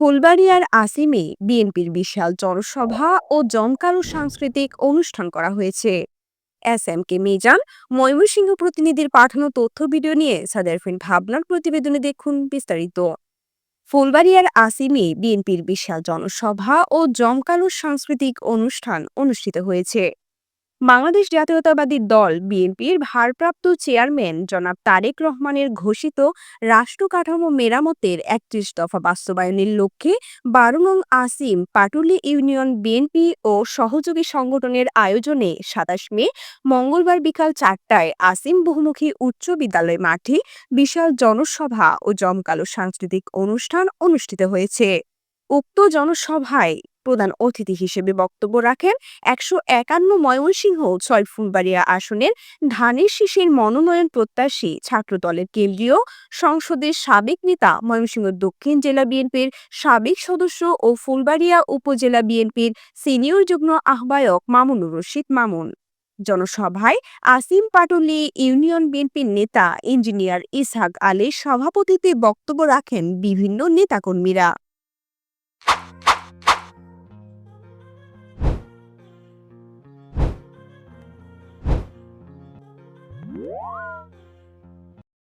ফুলবাড়িয়ার আসিমে বিএনপির বিশাল জনসভা ও জমকালো সাংস্কৃতিক অনুষ্ঠান করা হয়েছে। S M K Mizan, Mymensingh প্রতিনিধির পাঠানো তথ্য ভিডিও নিয়ে সাদারফিন ভাবনার প্রতিবেদনে দেখুন বিস্তারিত। ফুলবাড়িয়ার আসিমে বিএনপির বিশাল জনসভা ও জমকালো সাংস্কৃতিক অনুষ্ঠান অনুষ্ঠিত হয়েছে। বাংলাদেশ জাতীয়তাবাদী দল বিএনপির ভারপ্রাপ্ত চেয়ারম্যান জনাব তারেক রহমানের ঘোষিত রাষ্ট্র কাঠামো মেরামতের একত্রিশ দফা বাস্তবায়নের লক্ষ্যে বারো আসিম পাটুলি ইউনিয়ন বিএনপি ও সহযোগী সংগঠনের আয়োজনে সাতাশ মে মঙ্গলবার বিকাল চারটায় আসিম বহুমুখী উচ্চ বিদ্যালয় মাঠে বিশাল জনসভা ও জমকালো সাংস্কৃতিক অনুষ্ঠান অনুষ্ঠিত হয়েছে। উক্ত জনসভায় প্রধান অতিথি হিসেবে বক্তব্য রাখেন। একশো একান্ন ময়মনসিংহ ছয় ফুলবাড়িয়া আসনের ধানের শীষের মনোনয়ন প্রত্যাশী ছাত্রদলের কেন্দ্রীয় সংসদের সাবেক নেতা ময়মনসিংহ দক্ষিণ জেলা বিএনপির সাবেক সদস্য ও ফুলবাড়িয়া উপজেলা বিএনপির সিনিয়র যুগ্ম আহ্বায়ক মামুনুর রশিদ মামুন। জনসভায় আসিম পাটুলি ইউনিয়ন বিএনপির নেতা ইঞ্জিনিয়ার ইসহাক আলীর সভাপতিত্বে বক্তব্য রাখেন বিভিন্ন নেতাকর্মীরা। Woo!